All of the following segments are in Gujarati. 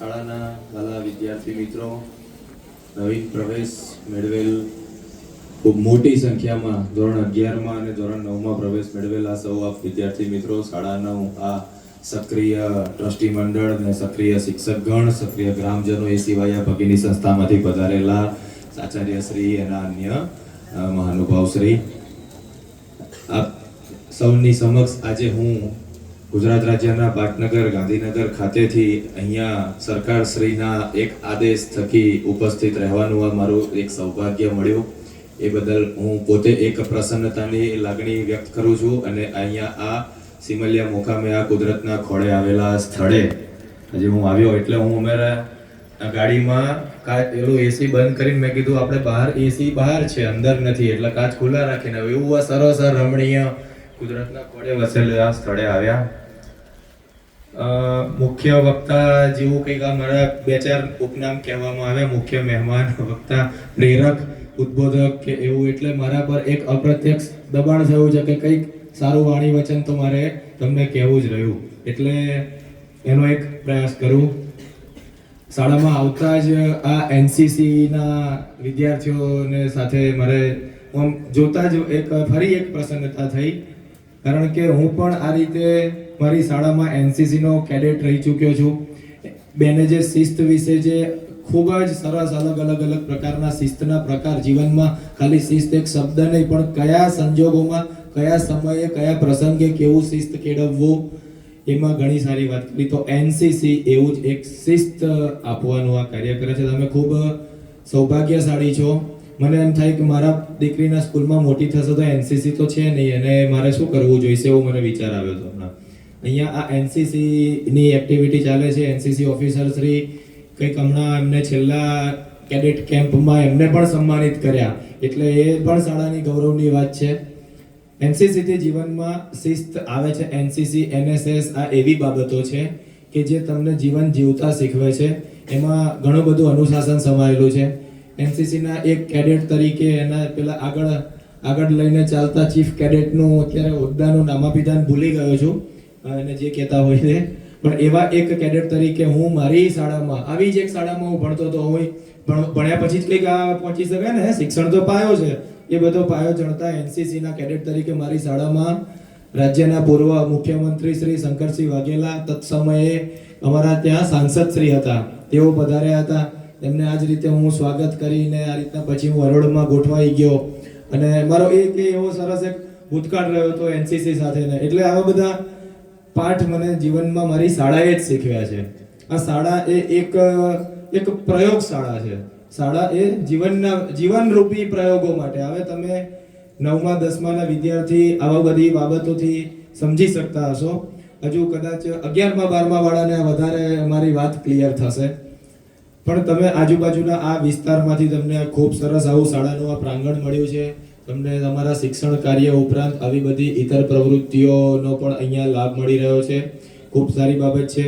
શાળાના વાલા વિદ્યાર્થી મિત્રો, નવીન પ્રવેશ મેળવેલ ખૂબ મોટી સંખ્યામાં ધોરણ અગિયારમાં અને ધોરણ નવમાં પ્રવેશ મેળવેલા સૌ આપ વિદ્યાર્થી મિત્રો, શાળાનું આ સક્રિય ટ્રસ્ટી મંડળ અને સક્રિય શિક્ષકગણ, સક્રિય ગ્રામજનો એ સિવાય ભગીની સંસ્થામાંથી પધારેલા આચાર્ય શ્રી એના અન્ય મહાનુભાવ શ્રી. આપ સૌની સમક્ષ આજે હું ગુજરાત રાજ્યના પાટનગર ગાંધીનગર ખાતેથી અહીંયા સરકાર શ્રીના એક આદેશ થકી ઉપસ્થિત રહેવાનું આ મારું એક સૌભાગ્ય મળ્યું. એ બદલ હું પોતે એક પ્રસન્નતાની લાગણી વ્યક્ત કરું છું અને અહીંયા આ સિમલિયા મુકામે આ કુદરતના ખોળે આવેલા સ્થળે આજે હું આવ્યો એટલે હું અમારા ગાડીમાં કાચ પેલું એસી બંધ કરીને મેં કીધું આપણે બહાર એસી બહાર છે, અંદર નથી, એટલે કાચ ખુલ્લા રાખીને એવું આ સરસ રમણીય કુદરતના ખોળે વસેલા સ્થળે આવ્યા. મુખ્ય વક્તા જેવું કંઈક મારા બે ચાર ઉપનામ કહેવામાં આવે, મુખ્ય મહેમાન, વક્તા, પ્રેરક, ઉદ્બોધક કે એવું એટલે મારા પર એક અપ્રત્યક્ષ દબાણ થયું છે કે કંઈક સારું વાણી વચન તો મારે તમને કહેવું જ રહ્યું. એટલે એનો એક પ્રયાસ કરું. શાળામાં આવતા જ આ એનસીસીના વિદ્યાર્થીઓને સાથે મારે આમ જોતા જ એક ફરી એક પ્રસન્નતા થઈ. કારણ કે હું પણ આ રીતે મારી શાળામાં એનસીસીનો કેડેટ રહી ચૂક્યો છું. બેને જે શિસ્ત વિશે જે ખૂબ જ સરસ અલગ અલગ અલગ પ્રકારના શિસ્તના પ્રકાર જીવનમાં, ખાલી શિસ્ત એક શબ્દ નહીં, પણ કયા સંજોગોમાં, કયા સમયે, કયા પ્રસંગે કેવું શિસ્ત કેળવવું, એમાં ઘણી સારી વાત કરી તો એનસીસી એવું જ એક શિસ્ત આપવાનું આ કાર્ય કરે છે. તમે ખૂબ સૌભાગ્યશાળી છો. મને એમ થાય કે મારા દીકરીના સ્કૂલમાં મોટી થશે તો એનસીસી તો છે નહીં. અને મારે શું કરવું જોઈશે એવો મને વિચાર આવ્યો હતો હમણાં. અહીંયા આ એનસીસીની એક્ટિવિટી ચાલે છે. એનસીસી ઓફિસર શ્રી કંઈક હમણાં એમને છેલ્લા કેડેટ કેમ્પમાં એમને પણ સન્માનિત કર્યા. એટલે એ પણ શાળાની ગૌરવની વાત છે. એનસીસીથી જીવનમાં શિસ્ત આવે છે. એનસીસી એનએસએસ આ એવી બાબતો છે કે જે તમને જીવન જીવતા શીખવે છે. એમાં ઘણું બધું અનુશાસન સમાયેલું છે. એનસીસીના એક કેડેટ તરીકે એના પેલા આગળ આગળ લઈને ચાલતા ચીફ કેડેટનું અત્યારે હોદ્દાનું નામાભિધાન ભૂલી ગયો છું. એને જે કહેતા હોય છે પણ એવા એક કેડેટ તરીકે હું મારી શાળામાં, આવી જ એક શાળામાં હું ભણતો હતો હું પણ ભણ્યા પછી જ કંઈક આ પહોંચી શકાય ને શિક્ષણ તો પાયો છે. એ બધો પાયો જણતા એનસીસીના કેડેટ તરીકે મારી શાળામાં રાજ્યના પૂર્વ મુખ્યમંત્રી શ્રી શંકરસિંહ વાઘેલા તત્સમયે અમારા ત્યાં સાંસદ શ્રી હતા. તેઓ પધાર્યા હતા. એમને આ જ રીતે હું સ્વાગત કરીને આ રીતના પછી હું હરોળમાં ગોઠવાઈ ગયો. અને મારો એક એવો સરસ એક ભૂતકાળ રહ્યો હતો એનસીસી સાથે ને એટલે આવા બધા પાઠ મને જીવનમાં મારી શાળાએ જ શીખવ્યા છે. આ શાળા એ એક એક પ્રયોગશાળા છે. શાળા એ જીવનના, જીવનરૂપી પ્રયોગો માટે. હવે તમે નવમા, દસમાના વિદ્યાર્થી આવા બધી બાબતોથી સમજી શકતા હશો. હજુ કદાચ અગિયારમા, બારમા વાળાને વધારે મારી વાત ક્લિયર થશે. પણ તમે આજુબાજુના આ વિસ્તારમાંથી તમને ખૂબ સરસ આવું શાળાનું આ પ્રાંગણ મળ્યું છે. તમને તમારા શિક્ષણ કાર્ય ઉપરાંત આવી બધી ઇતર પ્રવૃત્તિઓનો પણ અહીંયા લાભ મળી રહ્યો છે. ખૂબ સારી બાબત છે.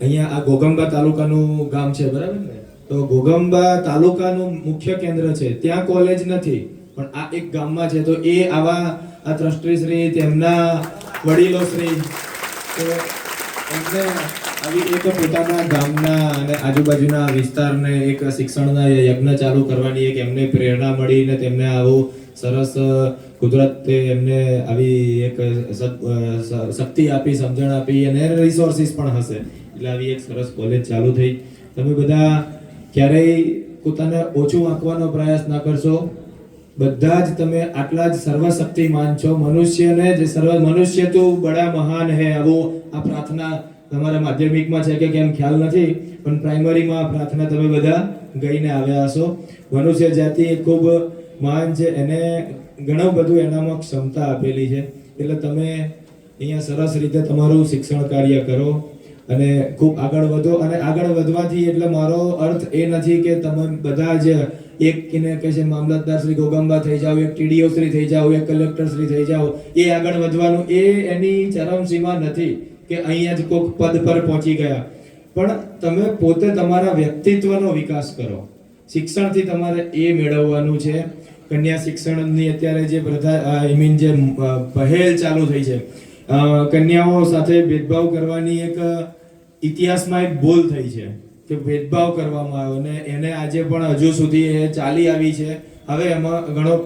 અહીંયા આ ગોગંબા તાલુકાનું ગામ છે, બરાબર ને? તો ગોગંબા તાલુકાનું મુખ્ય કેન્દ્ર છે. ત્યાં કોલેજ નથી, પણ આ એક ગામમાં છે. તો એ આવા આ ટ્રસ્ટી શ્રી, તેમના વડીલો શ્રી, તો આવી એક પોતાના ગામના અને આજુબાજુના વિસ્તારને એક શિક્ષણના યજ્ઞ ચાલુ કરવાની એક એમને પ્રેરણા મળી તેમને આવું સરસ કુદરતે એમને આવી એક શક્તિ આપી, સમજણ આપી અને રિસોર્સિસ પણ હશે. એટલે આવી એક સરસ કોલેજ ચાલુ થઈ. તમે બધા ક્યારેય પોતાને ઓછું આંકવાનો પ્રયાસ ના કરશો. બધા જ તમે આટલા જ સર્વશક્તિમાન છો. મનુષ્યને જે સર્વ મનુષ્ય તો બડા મહાન હે. આવું આ પ્રાર્થના તમારા માધ્યમિકમાં છે કે કેમ ખ્યાલ નથી, પણ પ્રાઇમરીમાં પ્રાર્થના તમે બધા ગઈને આવ્યા હશો. મનુષ્ય જાતિ ખૂબ મહાન છે. એને ઘણું બધું એનામાં ક્ષમતા આપેલી છે. એટલે તમે અહીંયા સરસ રીતે તમારું શિક્ષણ કાર્ય કરો અને ખૂબ આગળ વધો. અને આગળ વધવાથી એટલે મારો અર્થ એ નથી કે તમે બધા જ એક કિને કહે છે, મામલતદાર શ્રી ગોગંબા થઈ જાઓ, એક ટીડીઓ શ્રી થઈ જાઓ, એક કલેક્ટર શ્રી થઈ જાઓ, એ આગળ વધવાનું, એ એની ચરમસીમા નથી કે અહીંયા જ કોઈક પદ પર પહોંચી ગયા. પણ તમે પોતે તમારા વ્યક્તિત્વનો વિકાસ કરો. શિક્ષણથી તમારે એ મેળવવાનું છે. કન્યા શિક્ષણની અત્યારે જે પ્રથા આઈ મીન જે પહેલ ચાલુ થઈ છે. કન્યાઓ સાથે ભેદભાવ કરવાની એક ઇતિહાસમાં એક ભૂલ થઈ છે. કે ભેદભાવ કરવામાં આવ્યો ને એને આજે પણ હજુ સુધી એ ચાલી આવી છે. હવે એમાં ઘણો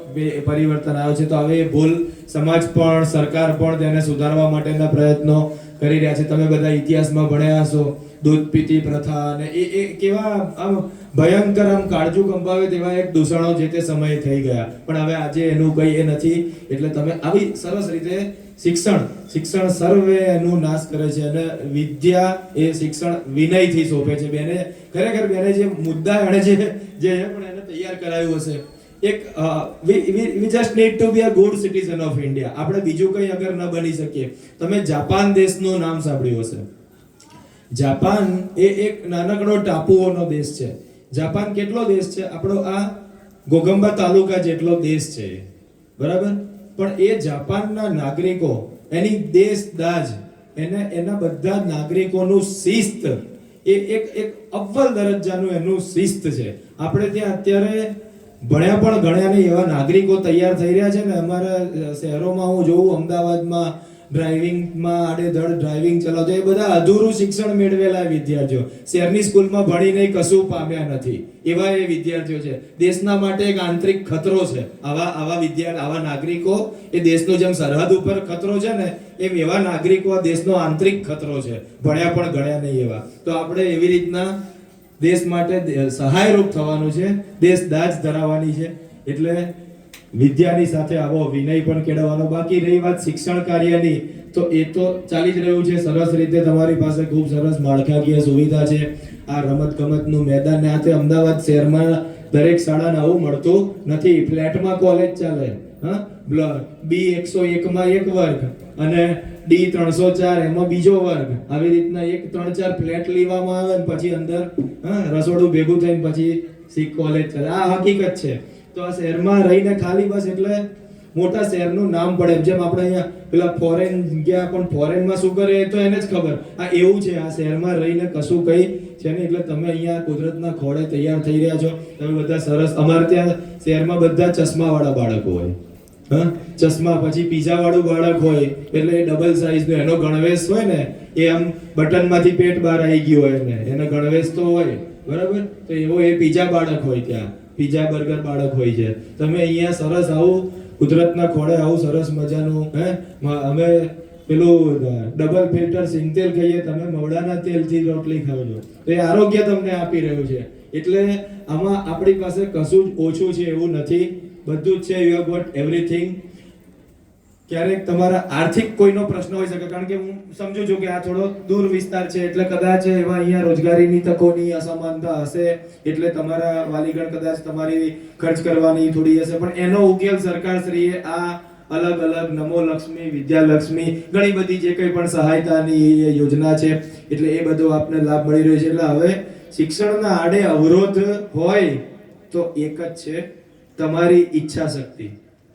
પરિવર્તન આવ્યો છે. તો હવે એ ભૂલ સમાજ પણ, સરકાર પણ તેને સુધારવા માટેના પ્રયત્નો કરી રહ્યા છે. તમે બધા ઇતિહાસમાં ભણ્યા હશો, દૂધ પીતી પ્રથા અને એ એ કેવા આમ ભયંકર આમ કાળજુ કંપાવે તેવા એક દૂષણો જે તે સમયે થઈ ગયા. પણ હવે આજે એનું કઈ એ નથી. એટલે તમે આવી સરસ રીતે શિક્ષણ. શિક્ષણ સર્વે એનું નાશ કરે છે અને વિદ્યા એ શિક્ષણ વિનયથી સોંપે છે. બેને ખરેખર બેને જે મુદ્દા એણે જે જે પણ એને તૈયાર કરાયું હશે. એક we just need to be a good citizen of India. આપણે બીજું કંઈ અગર ન બની શકીએ. તમે જાપાન દેશનું નામ સાંભળ્યું હશે. જાપાન એ એક નાનકડો ટાપુઓનો દેશ છે. જાપાન કેટલો દેશ છે? આપણો આ ગોગંબા તાલુકા જેટલો દેશ છે. બરાબર? પણ એ જાપાનના નાગરિકો, એની દેશ દાજ, એને, એના બધા નાગરિકોનું શિસ્ત, એ એક એક અવ્વલ દરજ્જાનું એનું શિસ્ત છે. આપણે ત્યાં અત્યારે ભણ્યા પણ ગણ્યા નહીં એવા નાગરિકો તૈયાર થઈ રહ્યા છે ને અમારા શહેરોમાં હું જોઉં, અમદાવાદમાં ડ્રાઇવિંગમાં આડેધડ ડ્રાઇવિંગ ચલાવતો એ બધા અધૂરું શિક્ષણ મેળવેલા વિદ્યાર્થીઓ. શહેરની સ્કૂલમાં ભણીને કશું પામ્યા નથી. એવા એ વિદ્યાર્થીઓ છે. દેશના માટે એક આંતરિક ખતરો છે. આવા આવા વિદ્યાર્થી આવા નાગરિકો એ દેશનો જેમ સરહદ ઉપર ખતરો છે ને, એમ એવા નાગરિકો આ દેશનો આંતરિક ખતરો છે. ભણ્યા પણ ગણ્યા નહીં એવા. તો આપણે એવી રીતના દેશ માટે સહાયરૂપ થવાનું છે. દેશ દાજ ધરાવવાની છે. એટલે વિદ્યાની સાથે આવો વિનય પણ કેળવવાનો બાકી રહી વાત શિક્ષણ કાર્યની. તો એ તો ચાલી જ રહ્યું છે. સરસ રીતે તમારી પાસે ખૂબ સરસ માળખાકીય સુવિધા છે. આ રમત ગમતનું મેદાન ને આ તે અમદાવાદ શહેરમાં દરેક શાળાને આવું મળતું નથી. ફ્લેટમાં કોલેજ ચાલે. હા? બી એકસો એકમાં એક વર્ગ અને ડી ત્રણસો ચાર એમાં બીજો વર્ગ. આવી રીતના એક ત્રણ ચાર ફ્લેટ લેવામાં આવે ને પછી અંદર, હા, રસોડું ભેગું થઈને પછી સી કોલેજ ચાલે. આ હકીકત છે. તો આ શહેરમાં રહીને ખાલી બસ એટલે મોટા શહેરનું નામ પડે. જેમ આપણે અહીંયા પેલા ફોરેન ગયા, પણ ફોરેનમાં શું કરે તો એને જ ખબર. આ એવું છે, આ શહેરમાં રહીને કશું કંઈ છે ને એટલે તમે અહીંયા કુદરતના ખોળે તૈયાર થઈ રહ્યા છો. તમે બધા સરસ. અમારે ત્યાં શહેરમાં બધા ચશ્માવાળા બાળકો હોય. હા? ચશ્મા પછી પીઝાવાળું બાળક હોય. એટલે એ ડબલ સાઇઝનો એનો ગણવેશ હોય ને, એ આમ બટનમાંથી પેટ બહાર આવી ગયું હોય ને, એનો ગણવેશ તો હોય. બરાબર? તો એવો એ પીઝા બાળક હોય ત્યાં. પીઝા બર્ગર બાળક હોય છે. તમે અહીંયા સરસ આવું કુદરતના ખોળે આવું સરસ મજાનું, હે? અમે પેલું ડબલ ફિલ્ટર સિંગતેલ ખાઈએ, તમે મવડાના તેલથી રોટલી ખાવ છો. તો એ આરોગ્ય તમને આપી રહ્યું છે. એટલે આમાં આપણી પાસે કશું જ ઓછું છે એવું નથી. બધું જ છે યુ હેવ ગોટ એવરીથિંગ ક્યારેક તમારા આર્થિક કોઈનો પ્રશ્ન હોઈ શકે, કારણ કે હું સમજુ છું કે આ થોડો દૂર વિસ્તાર છે, એટલે કદાચ એવા અહીંયા રોજગારીની તકોની અસમાનતા હશે, એટલે તમારા વાલીગણ કદાચ તમારી ખર્ચ કરવાની થોડી હશે, પણ એનો ઉકેલ સરકારશ્રીએ આ અલગ અલગ નમો લક્ષ્મી વિદ્યાલક્ષ્મી ઘણી બધી જે કંઈ પણ સહાયતાની યોજના છે, એટલે એ બધો આપને લાભ મળી રહ્યો છે. એટલે હવે શિક્ષણના આડે અવરોધ હોય તો એક જ છે, તમારી ઈચ્છા શક્તિ.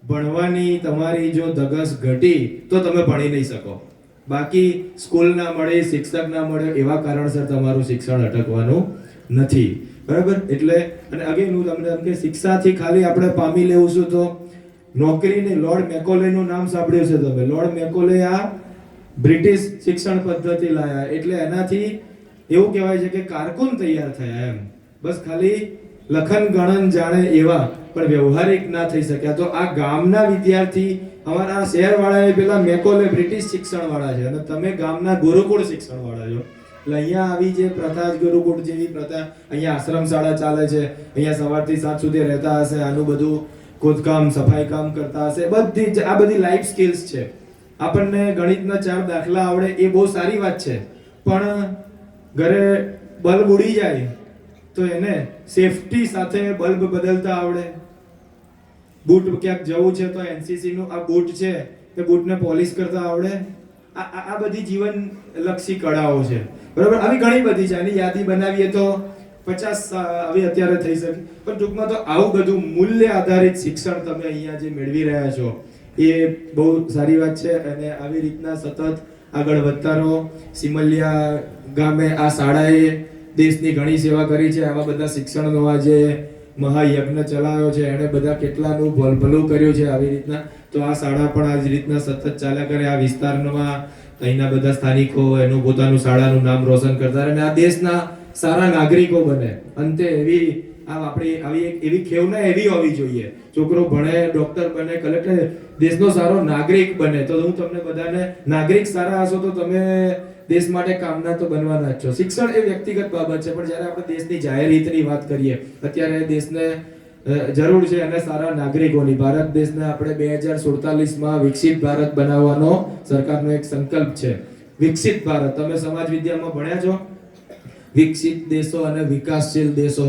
ભણવાની તમારી જો ધગસ ઘટી, તો તમે ભણી નહીં શકો. બાકી સ્કૂલ ના મળે, શિક્ષક ના મળે, એવા કારણસર તમારું શિક્ષણ અટકવાનું નથી. બરાબર? એટલે, અને અગેન હું તમને એમ કે શિક્ષાથી ખાલી આપણે પામી લેવું છું તો નોકરીને લોર્ડ મેકોલેનું નામ સાંભળ્યું છે તમે. લોર્ડ મેકોલે આ બ્રિટિશ શિક્ષણ પદ્ધતિ લાયા. એટલે એનાથી એવું કહેવાય છે કે કારકુન તૈયાર થયા એમ. બસ ખાલી લખન, ગણન, જાણે એવા. પણ વ્યવહારિક ના થઈ શક્યા. તો આ ગામના વિદ્યાર્થી અમારા શહેર વાળા પેલા મેકોલે બ્રિટિશ શિક્ષણ વાળા છે. અને તમે ગામના ગુરુકુળ શિક્ષણ વાળા છો. એટલે અહીંયા આવી જે પ્રથા ગુરુકુળ જેવી પ્રથા, અહીંયા આશ્રમ શાળા ચાલે છે. અહીંયા સવારથી સાંજ સુધી રહેતા હશે, આનું બધું ખોદકામ, સફાઈ કામ કરતા હશે. બધી જ, આ બધી લાઈફ સ્કિલ્સ છે. આપણને ગણિતના ચાર દાખલા આવડે એ બહુ સારી વાત છે. પણ ઘરે બલ્બ ઉડી જાય તો એને સેફટી સાથે બલ્બ બદલતા આવડે. બૂટ ક્યાંક જવું છે તો એનસીસી નું આ બૂટ છે તે બૂટને પોલિશ કરતા આવડે. આ, આ- બધી જીવન લક્ષી કળાઓ છે. બરાબર? આવી ઘણી બધી છે. આની યાદી બનાવીએ તો પચાસ આવી અત્યારે થઈ શકે. પણ ટૂંકમાં તો આવું બધું મૂલ્ય આધારિત શિક્ષણ તમે અહીંયા જે મેળવી રહ્યા છો, એ બહુ સારી વાત છે. અને આવી રીતના સતત આગળ વધતા રહો. સિમલિયા ગામે આ શાળાએ દેશની ઘણી સેવા કરી છે. આવા બધા શિક્ષણનો આ જે મહાયજ્ઞ ચલાવ્યો છે, એણે બધા કેટલાનું ભલ કર્યું છે આવી રીતના. તો આ શાળા પણ આ જ રીતના સતત ચાલ્યા કરે. આ વિસ્તારમાં અહીંના બધા સ્થાનિકો એનું પોતાનું શાળાનું નામ રોશન કરતા રહે અને આ દેશના સારા નાગરિકો બને. અંતે એવી આ આપણે આવી એક એવી ખેવના એવી હોવી જોઈએ. છોકરો ભણે ડોક્ટર બને કલેક્ટર દેશનો સારો નાગરિક બને. તો હું તમને બધાને, નાગરિક સારા હશો તો તમે દેશ માટે કામના તો બનવાના જ છો. શિક્ષણ એ વ્યક્તિગત બાબત છે, પણ જ્યારે આપણે દેશની જાહેર હિતની વાત કરીએ, અત્યારે દેશને જરૂર છે અને સારા નાગરિકોની. ભારત દેશને આપણે બે હજાર સુડતાલીસમાં વિકસિત ભારત બનાવવાનો સરકારનો એક સંકલ્પ છે. વિકસિત ભારત. તમે સમાજ વિદ્યામાં ભણ્યા છો? વિકસિત દેશો અને વિકાસશીલ દેશો.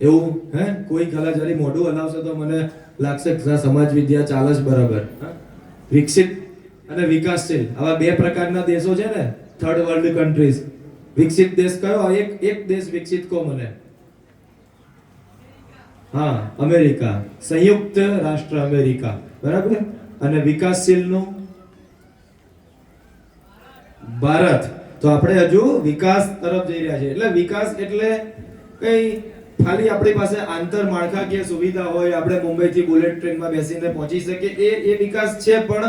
એવું, હે? કોઈ ખલા જરી મોઢું હલાવશે તો મને લાગશે સમાજ વિદ્યા ચાલે જ બરાબર? વિકસિત અને વિકાસશીલ. આવા બે પ્રકારના દેશો છે ને થર્ડ વર્લ્ડ કન્ટ્રીઝ વિકસિત દેશ કયો? એક એક દેશ વિકસિત કો મને. હા, અમેરિકા. સંયુક્ત રાષ્ટ્ર અમેરિકા. બરાબર? અને વિકાસશીલનું ભારત. તો આપણે હજુ વિકાસ તરફ જઈ રહ્યા છે એટલે વિકાસ એટલે કઈ ખાલી આપણી પાસે આંતર માળખાકીય સુવિધા હોય, આપણે મુંબઈથી બુલેટ ટ્રેનમાં બેસીને પહોંચી શકીએ, એ એ વિકાસ છે, પણ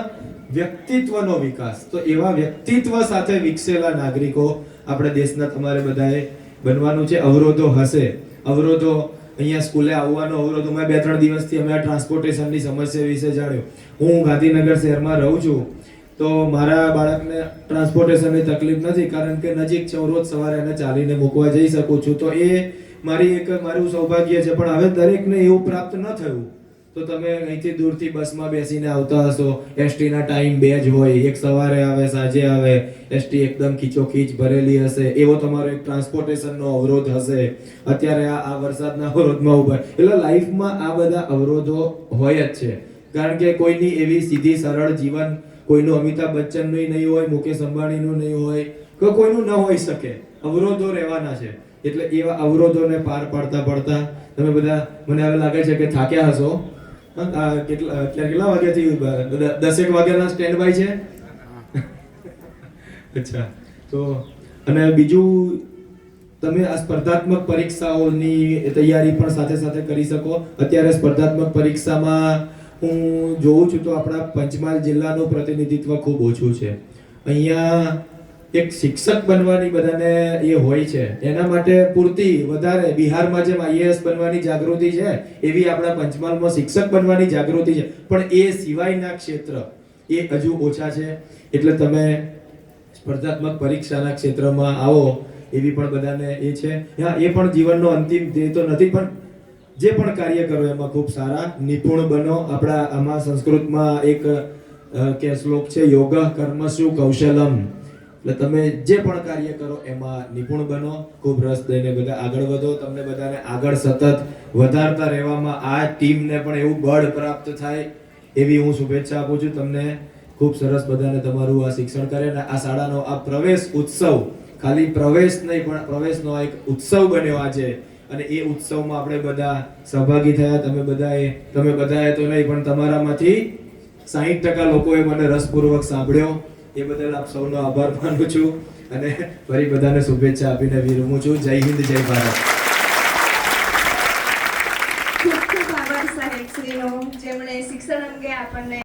વ્યક્તિત્વનો વિકાસ. તો એવા વ્યક્તિત્વ સાથે વિકસેલા નાગરિકો આપણે દેશના તમારે બધાએ બનવાનું છે. અવરોધો હશે. અવરોધો અહીંયા સ્કૂલે આવવાનો અવરોધ. મેં બે, ત્રણ દિવસથી અમે આ ટ્રાન્સપોર્ટેશનની સમસ્યા વિશે જાણ્યો. હું ગાંધીનગર શહેરમાં રહું છું, તો મારા બાળકને ટ્રાન્સપોર્ટેશનની તકલીફ નથી, કારણ કે નજીક છે. હું રોજ સવારે એને ચાલીને મૂકવા જઈ શકું છું. તો એ મારી એક મારું સૌભાગ્ય છે, પણ હવે દરેકને એવું પ્રાપ્ત ન થયું, તો તમે અહીંથી દૂરથી બસમાં બેસીને આવતા હશો. એસટીના ટાઈમ બે જ હોય, એક સવારે આવે, સાંજે આવે. એસટી એકદમ ખીચોખીચ ભરેલી હશે. એવો તમારો એક ટ્રાન્સપોર્ટેશનનો અવરોધ હશે. અત્યારે આ આ વરસાદના અવરોધમાં ઊભા. એટલે લાઈફમાં આ બધા અવરોધો હોય જ છે. કારણ કે કોઈની એવી સીધી, સરળ જીવન, કોઈનું અમિતાભ બચ્ચનનું નહીં હોય, મુકેશ અંબાણીનું નહીં હોય, કે કોઈનું ન હોઈ શકે. અવરોધો રહેવાના છે. એટલે એવા અવરોધોને પાર પાડતા પાડતા તમે બધા મને હવે લાગે છે કે થાક્યા હશો. કેટલા અત્યારે કેટલા વાગ્યાથી દ- દસેક વાગ્યાના સ્ટેન્ડ બાય છે અચ્છા. તો અને બીજું તમે આ સ્પર્ધાત્મક પરીક્ષાઓની તૈયારી પણ સાથે સાથે કરી શકો. અત્યારે સ્પર્ધાત્મક પરીક્ષામાં હું જોઉં છું તો આપણા પંચમહાલ જિલ્લાનું પ્રતિનિધિત્વ ખૂબ ઓછું છે. અહીંયા એક શિક્ષક બનવાની બધાને એ હોય છે. એના માટે પૂરતી વધારે બિહારમાં જેમ આઈએએસ બનવાની જાગૃતિ છે, એવી આપણા પંચમહાલમાં શિક્ષક બનવાની જાગૃતિ છે. પણ એ સિવાયના ક્ષેત્ર એ હજુ ઓછા છે. એટલે તમે સ્પર્ધાત્મક પરીક્ષાના ક્ષેત્રમાં આવો, એવી પણ બધાને એ છે. હા, એ પણ જીવનનો અંતિમ ધ્યેય તો નથી, પણ જે પણ કાર્ય કરો એમાં ખૂબ સારા, નિપુણ બનો. આપણા આમાં સંસ્કૃતમાં એક કે શ્લોક છે, યોગ કર્મસુ કૌશલમ. એટલે તમે જે પણ કાર્ય કરો, એમાં નિપુણ બનો, ખૂબ રસ દઈને બધા આગળ વધો. તમને બધાને આગળ સતત વધારતા રહેવામાં આ ટીમને પણ એવું બળ પ્રાપ્ત થાય એવી હું શુભેચ્છા આપું છું. તમને ખૂબ સરસ બધાને તમારું આ શિક્ષણ કરે અને આ શાળાનો આ પ્રવેશ ઉત્સવ, ખાલી પ્રવેશ નહીં, પણ પ્રવેશનો એક ઉત્સવ બન્યો આજે. અને એ ઉત્સવમાં આપણે બધા સહભાગી થયા. તમે બધાએ તમે બધાએ તો નહીં, પણ તમારામાંથી સાહીઠ ટકા લોકોએ મને રસપૂર્વક સાંભળ્યો. એ બદલ આપ સૌનો આભાર માનું છું અને ફરી બધાને શુભેચ્છા આપીને વિરમું છું. જય હિન્દ, જય ભારત.